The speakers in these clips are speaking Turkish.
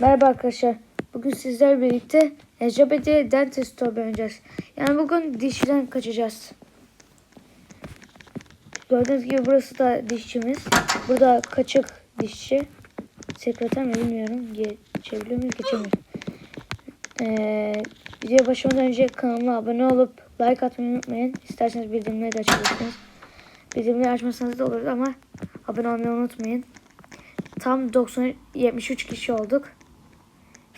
Merhaba arkadaşlar. Bugün sizlerle birlikte Ejabedi Dentist Store oynayacağız. Yani bugün dişçiden kaçacağız. Gördüğünüz gibi burası da dişçimiz. Burada kaçık dişçi. Sekreter mi bilmiyorum. Geçebiliyor muyuz? Geçemiyoruz. Ee, videoya başlamadan önce kanalıma abone olup like atmayı unutmayın. İsterseniz bildirimleri de açabilirsiniz. Bildirimleri açmasanız da olur ama abone olmayı unutmayın. Tam 90 73 kişi olduk.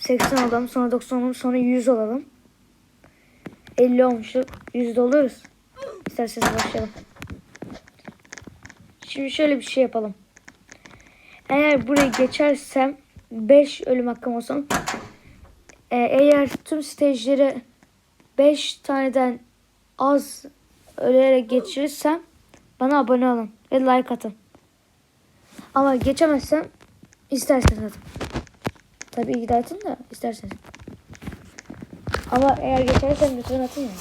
80 olalım, sonra 90 olalım, sonra 100 olalım. 50 olmuştuk. 100 oluruz. İsterseniz başlayalım. Şimdi şöyle bir şey yapalım. Eğer burayı geçersem 5 ölüm hakkım olsun. Ee, eğer tüm stajyeri 5 taneden az ölerek geçirirsem bana abone olun ve like atın. Ama geçemezsem isterseniz atın. Tabii ki de atın da isterseniz. Ama eğer geçersem lütfen atın yani.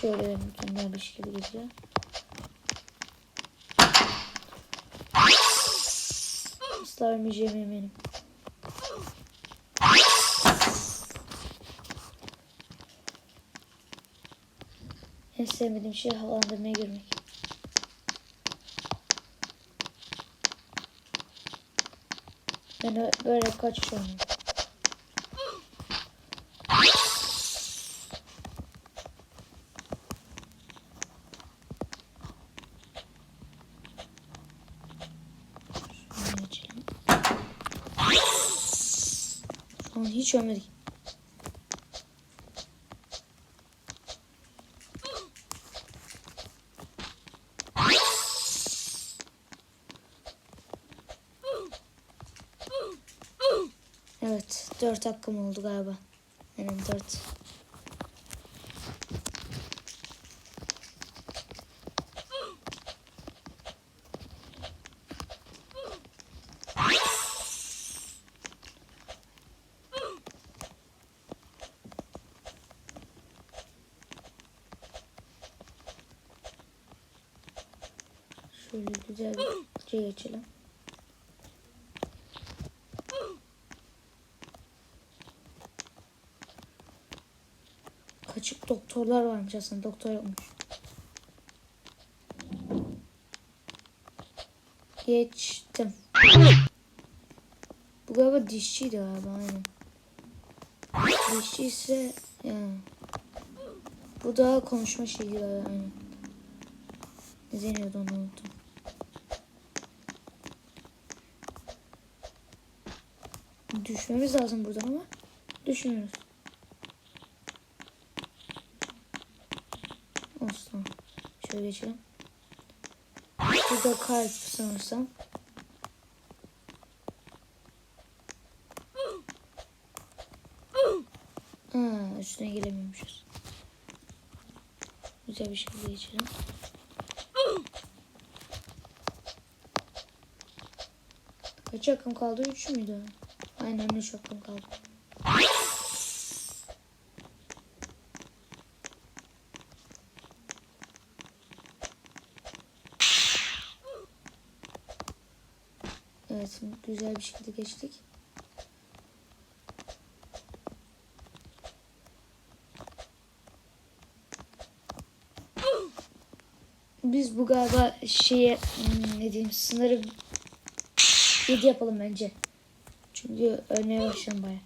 Şöyle mükemmel bir şekilde geçiyor. Asla ölmeyeceğime eminim. En sevmediğim şey havalandırmaya girmek. Ben böyle an hiç ölmedik. Evet, dört hakkım oldu galiba. Aynen dört. Şöyle güzel bir şey geçelim. Kaçık doktorlar varmış aslında. Doktor yokmuş. Geçtim. Bu galiba dişçiydi galiba aynen. Dişçi ise yani. Bu da konuşma şeyi galiba aynen. Ne deniyordu onu unuttum. Düşmemiz lazım buradan ama düşmüyoruz. Olsun. Şöyle geçelim. Burada kalp sanırsam. Aa, üstüne gelemiyormuşuz. Güzel bir şekilde geçelim. Kaç hakkım kaldı? 3 müydü? Aynen 3 hakkım kaldı. Evet güzel bir şekilde geçtik. Biz bu galiba şeye hmm, ne diyeyim sınırı 7 yapalım bence. Çünkü ölmeye başladım baya.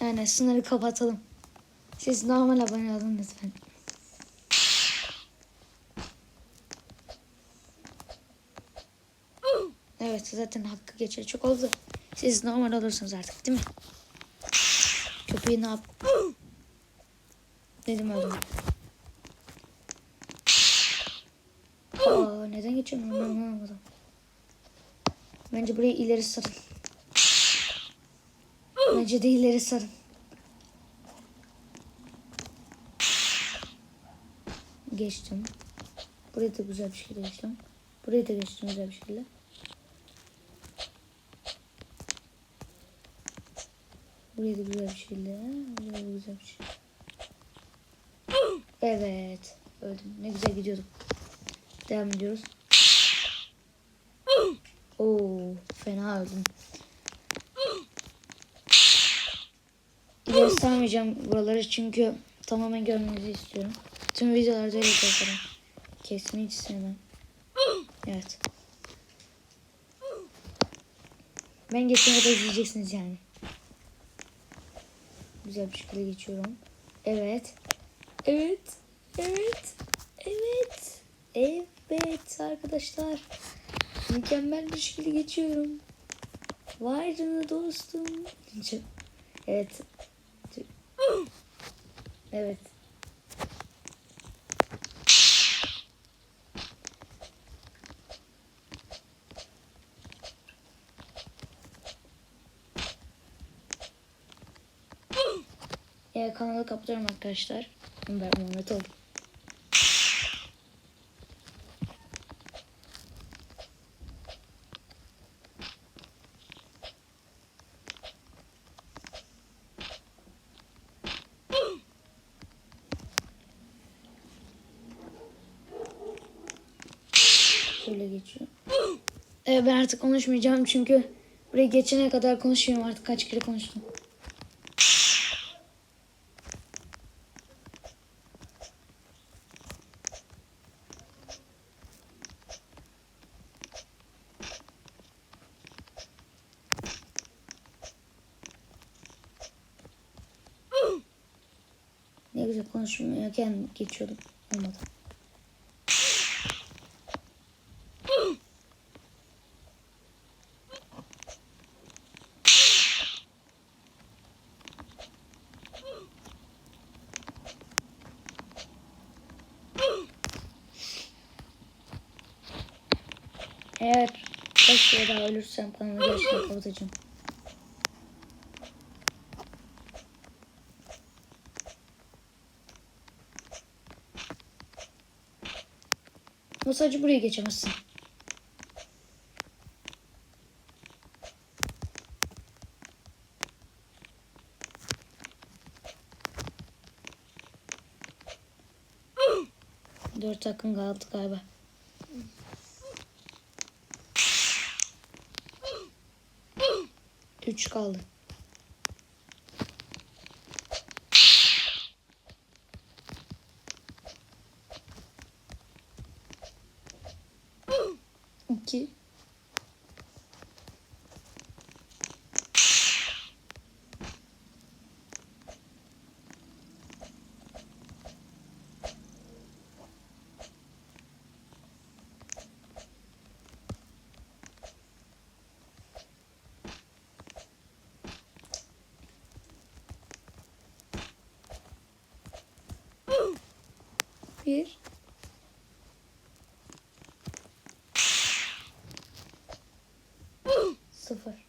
Yani sınırı kapatalım. Siz normal abone olun lütfen. Evet zaten hakkı geçer çok oldu. Siz normal olursunuz artık değil mi? Köpeği ne yap? Dedim öldüm. Aa, neden geçiyorum onu anlamadım. Bence burayı ileri sarın. Bence de ileri sarın. Geçtim. Burayı da güzel bir şekilde geçtim. Burayı da geçtim güzel bir şekilde. Burayı da güzel bir şekilde. Burayı da güzel bir şekilde. Evet. öldüm. Ne güzel gidiyordum. Devam ediyoruz. Oo, fena öldüm. Sarmayacağım buraları çünkü tamamen görmenizi istiyorum. Tüm videolarda öyle yaparım. Kesmeyi hiç sevmem. Evet. Ben geçene kadar izleyeceksiniz yani. Güzel bir şekilde geçiyorum. Evet. Evet. Evet. Evet. Evet arkadaşlar. Mükemmel bir şekilde geçiyorum. Vay canına dostum. Evet. Evet. Ee, kanalı kapatıyorum arkadaşlar. Ben Muhammed oldum. Şöyle geçiyor. Ee, ben artık konuşmayacağım çünkü buraya geçene kadar konuşuyorum artık kaç kere konuştum. Ne güzel konuşmuyorken geçiyordum. Olmadı. Eğer 5 kere daha ölürsem kanalı gerçekten kapatacağım. Ama sadece buraya geçemezsin. Dört takım kaldı galiba. Üç kaldı. İki. Bir. Sıfır.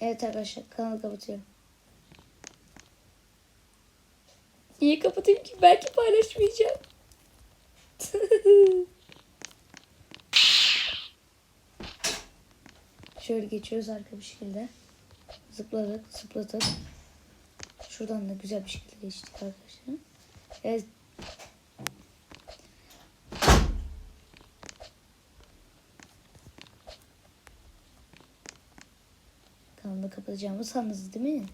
Evet arkadaşlar kanalı kapatıyorum. Niye kapatayım ki? Belki paylaşmayacağım. Şöyle geçiyoruz arka bir şekilde. Zıpladık, zıpladık. Şuradan da güzel bir şekilde geçtik arkadaşlar. Evet. Kanalı kapatacağımı sandınız değil mi?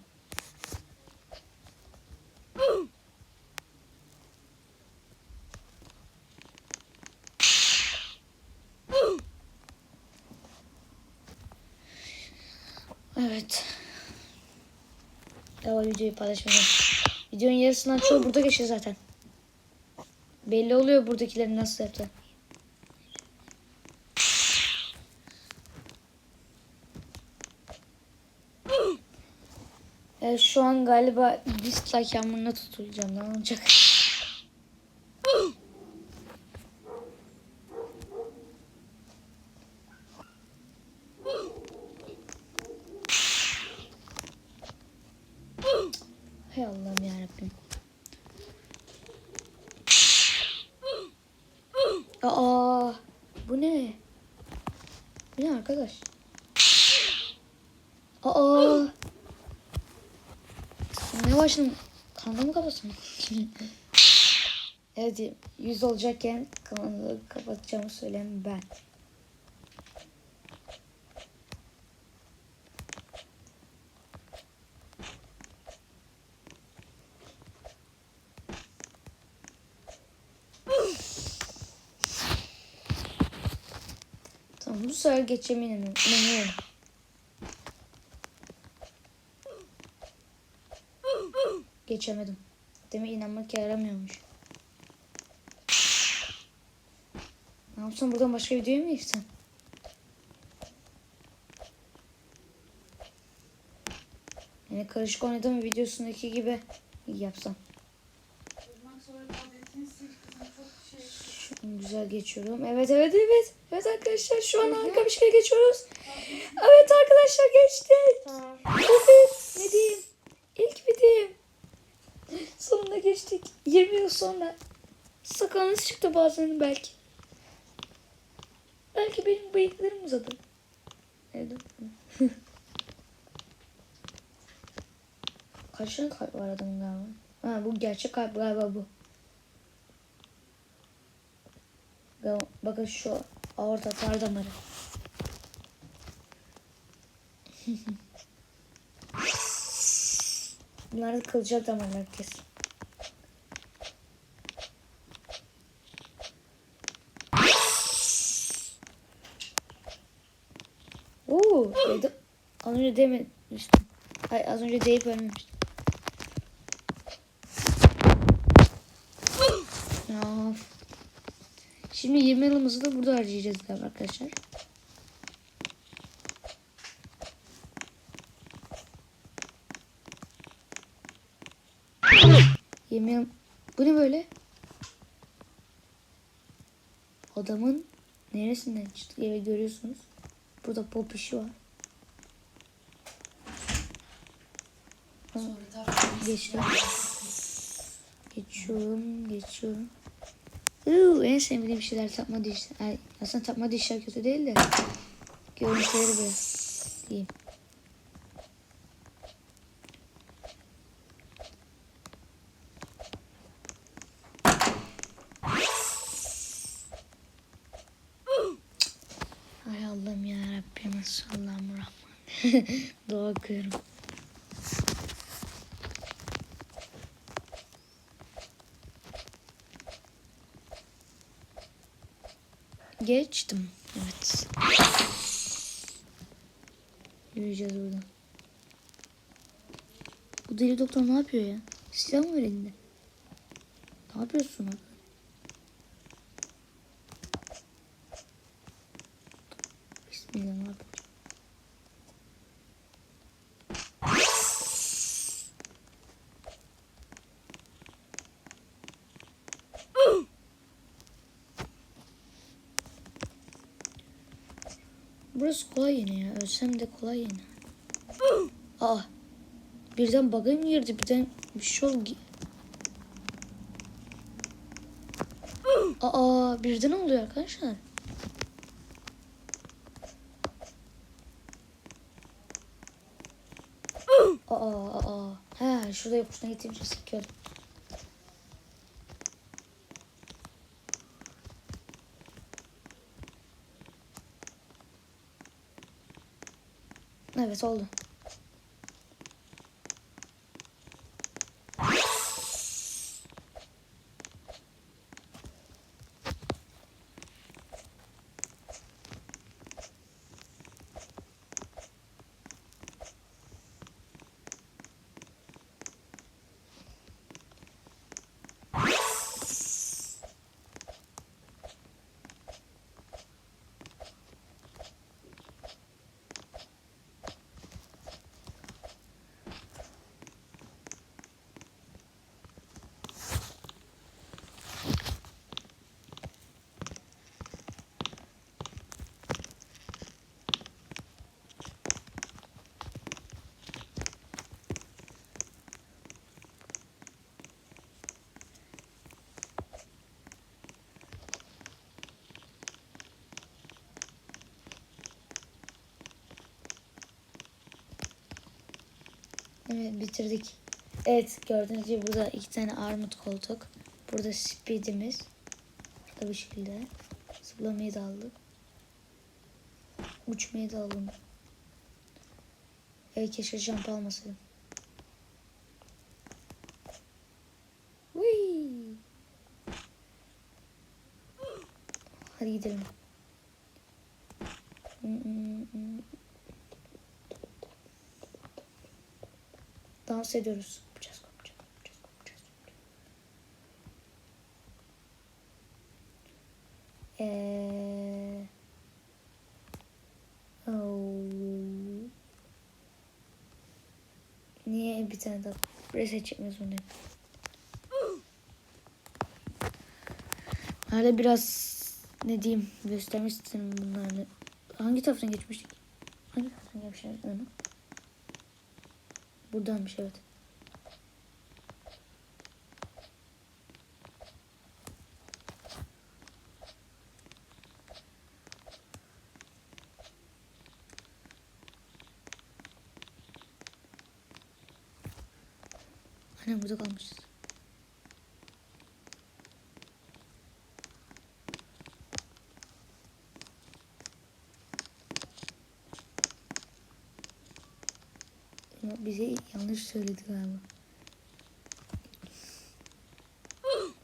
Evet. Daha videoyu paylaşmayacağım. Videonun yarısından çoğu burada geçiyor zaten. Belli oluyor buradakilerin nasıl yaptı. Şu an galiba dislike yağmuruna tutulacağım. Ne olacak? Hay Allah'ım yarabbim. Aa, bu ne? Bu ne arkadaş? Aa. Başladım? Kanalımı kapatsın. Evet 100 olacakken kanalı kapatacağımı söyleyen ben. Tamam bu sefer geçeceğime inanıyorum. inanıyorum. Geçemedim. Demek inanmak yaramıyormuş. Ne yapsam buradan başka videoya mı geçsem? Yani karışık oynadığım videosundaki gibi yapsam. Şu an güzel geçiyorum. Evet evet evet. Evet arkadaşlar şu an harika bir şey geçiyoruz. Evet arkadaşlar geçtik. Evet ne diyeyim. İlk videom. Sonunda geçtik. 20 yıl sonra. Sakalınız çıktı bazen belki. Belki benim bıyıklarım uzadı. Evet. Kaç kalp var adamın galiba? Ha bu gerçek kalp galiba bu. Bakın şu aorta tar damarı. Bunlar da kılcal damarlar kesin. Oo, dedim. Az önce dememiştim. Ay, az önce deyip ölmemiştim. Şimdi 20 yılımızı da burada harcayacağız galiba arkadaşlar. Yıl... Bu ne böyle? Adamın neresinden çıktı? Evet görüyorsunuz. Burada pop işi var. Geçiyorum. Geçiyorum, geçiyorum. Uuu, en sevmediğim şeyler tapma dişler. Aslında tapma dişler kötü değil de. Görüntüleri böyle. Diyeyim. Ay Allah'ım ya Rabbim. Allah'ım Dua okuyorum. Geçtim. Evet. Yürüyeceğiz buradan. Bu deli doktor ne yapıyor ya? Silah mı elinde? Ne yapıyorsun abi? Bismillah ne yapıyor? Burası kolay yine ya. Ölsem de kolay yine. Aa. Birden bug'a mı girdi? Birden bir şey oldu. Aa birden oluyor arkadaşlar. Aa aa. He şurada yokuşuna gittiğimce sıkıyordum. Evet oldu. Evet bitirdik. Evet gördüğünüz gibi burada iki tane armut koltuk. Burada speedimiz. Burada bir şekilde. Zıplamayı da aldık. Uçmayı da aldım. Evet keşke jump almasaydım. Hadi gidelim. Dans ediyoruz. Yapacağız, yapacağız, yapacağız, yapacağız. Eee... Oh. Niye bir tane daha reset çekmek zorundayım? Hala biraz ne diyeyim göstermek istedim bunları. Hangi taraftan geçmiştik? Hangi taraftan geçmiştik onu? Buradanmış evet. Annem burada kalmışız. Ama Bize yanlış söyledi galiba.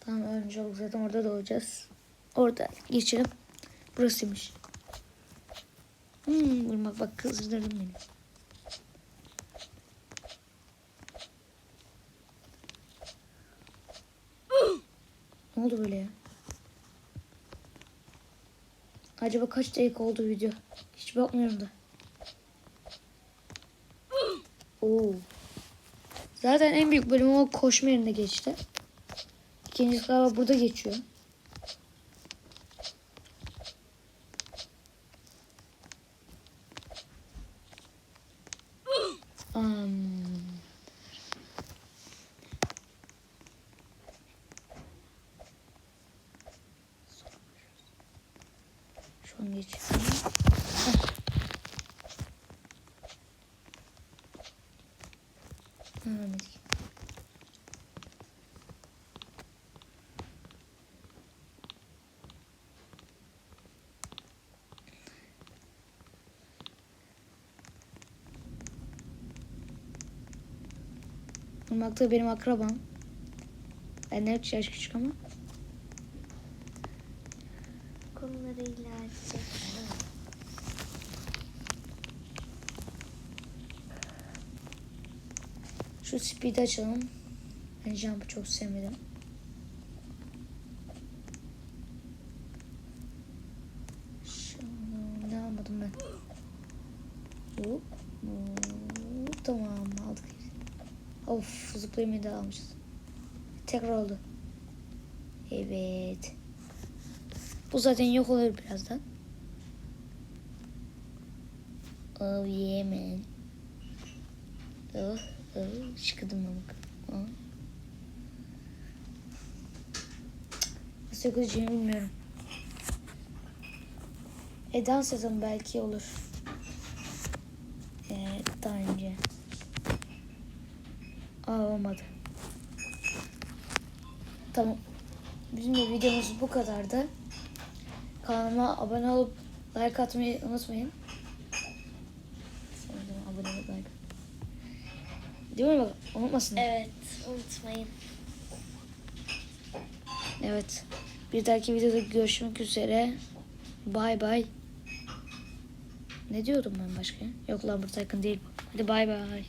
Tamam önce olduk zaten orada doğacağız. Orada geçelim. Burasıymış. Hmm, Irmak bak kızdırdın beni. Ne oldu böyle ya? Acaba kaç dakika oldu video? Hiç bakmıyorum da. Oo. Zaten en büyük bölümü o koşma yerinde geçti. İkincisi galiba burada geçiyor. Um, şu an geçiyor. Heh. Ha, vermedik. Irmak da benim akrabam. Benden 3 yaş küçük ama. konularıyla açacak. Şu speed'i açalım. Ben jump'ı çok sevmedim. Şunu ne almadım ben? Hop. Tamam. Of zıplayamayı da almışız. Tekrar oldu. Evet. Bu zaten yok olur birazdan. Oh yeah man. Oh, oh, şıkıdım bak. Oh. Nasıl yapacağımı bilmiyorum. E dans edelim belki olur. Ee, daha önce. Aa olmadı. Tamam. Bizim de videomuz bu kadardı. Kanalıma abone olup like atmayı unutmayın. Abone olup like. Değil mi bak? Unutmasın. Evet, unutmayın. Evet. Bir dahaki videoda görüşmek üzere. Bay bay. Ne diyordum ben başka? Yok lan burada yakın değil bu. Hadi bay bay.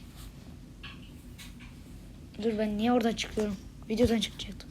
Dur ben niye oradan çıkıyorum? Videodan çıkacaktım.